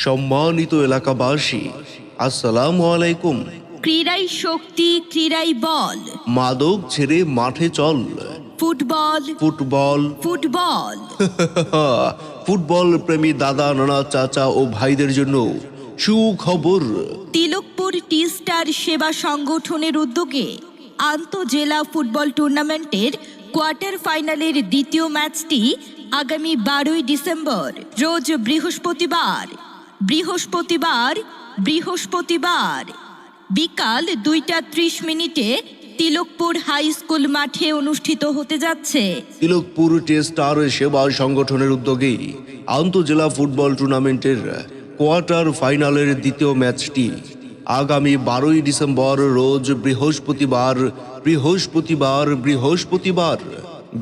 সম্মানিত এলাকাবাসী আসসালাম আলাইকুম। ক্রীড়াই শক্তি ক্রীড়াই বল। মাদক ছেড়ে মাঠে চল। ফুটবল। ফুটবল। ফুটবল। ফুটবল প্রেমী দাদা নানা চাচা ও ভাইদের জন্য সুখবর। তিলকপুর টি স্টার সেবা সংগঠনের উদ্যোগে আন্তজেলা ফুটবল টুর্নামেন্টের কোয়ার্টার ফাইনালের দ্বিতীয় ম্যাচটি আগামী বারোই ডিসেম্বর রোজ বৃহস্পতিবার বৃহস্পতিবার বৃহস্পতিবার বিকাল দুইটা ত্রিশ মিনিটে তিলকপুর হাই স্কুল মাঠে অনুষ্ঠিত হতে যাচ্ছে। তিলকপুর টেস্ট আর সেবা সংগঠনের উদ্যোগে আন্তজেলা ফুটবল টুর্নামেন্টের কোয়ার্টার ফাইনালের দ্বিতীয় ম্যাচটি আগামী বারোই ডিসেম্বর রোজ বৃহস্পতিবার বৃহস্পতিবার বৃহস্পতিবার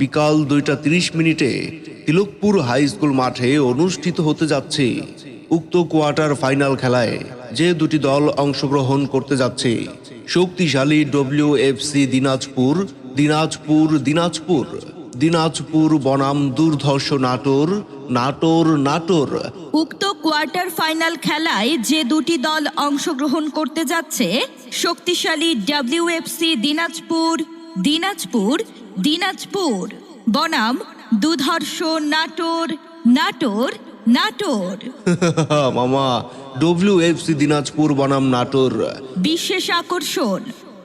বিকাল দুইটা তিরিশ মিনিটে তিলকপুর হাই স্কুল মাঠে অনুষ্ঠিত হতে যাচ্ছে। উক্ত কোয়ার্টার ফাইনাল খেলায় যে দুটি দল অংশগ্রহণ করতে যাচ্ছে, শক্তিশালী ডব্লিউএফসি দিনাজপুর দিনাজপুর দিনাজপুর দিনাজপুর বনাম দুর্ধর্ষ নাটোর নাটোর নাটোর। উক্ত কোয়ার্টার ফাইনাল খেলায় যে দুটি দল অংশগ্রহণ করতে যাচ্ছে, শক্তিশালী ডাব্লিউএফসি দিনাজপুর দিনাজপুর দিনাজপুর, বনাম দুধর্ষ নাটোর নাটোর নাটোর। মামা ডব্লিউএফসি দিনাজপুর বনাম নাটোর। বিশেষ আকর্ষণ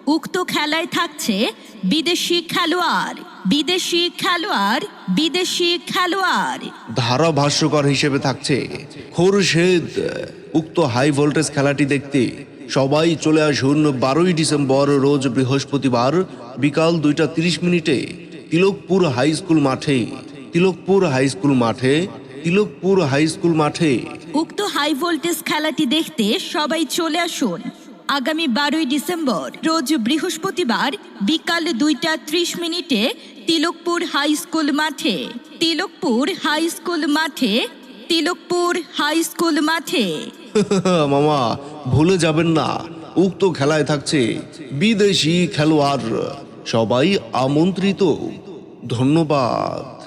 উক্ত খেলায় থাকছে বিদেশি খেলোয়াড় বিদেশি খেলোয়াড় বিদেশি খেলোয়াড়। ধারাভাষ্যকর হিসেবে থাকছে খোরশেদ। উক্ত হাই ভোল্টেজ খেলাটি দেখতে সবাই চলে আসুন বারোই ডিসেম্বর রোজ বৃহস্পতিবার বিকাল দুইটা তিরিশ মিনিটে তিলকপুর হাই স্কুল মাঠে। তিলকপুর হাই স্কুল মাঠে তিলকপুর হাই স্কুল মাঠে। উক্ত হাই ভোল্টেজ খেলাটি দেখতে সবাই চলে আসুন। আগামী বারোই ডিসেম্বর রোজ বৃহস্পতিবার বিকাল দুইটা ত্রিশ মিনিটে তিলকপুর হাই স্কুল মাঠে। তিলকপুর হাই স্কুল মাঠে তিলকপুর হাই স্কুল মাঠে। মামা ভুলে যাবেন না উক্ত খেলায় থাকছে বিদেশি খেলোয়াড়। সবাই আমন্ত্রিত। ধন্যবাদ।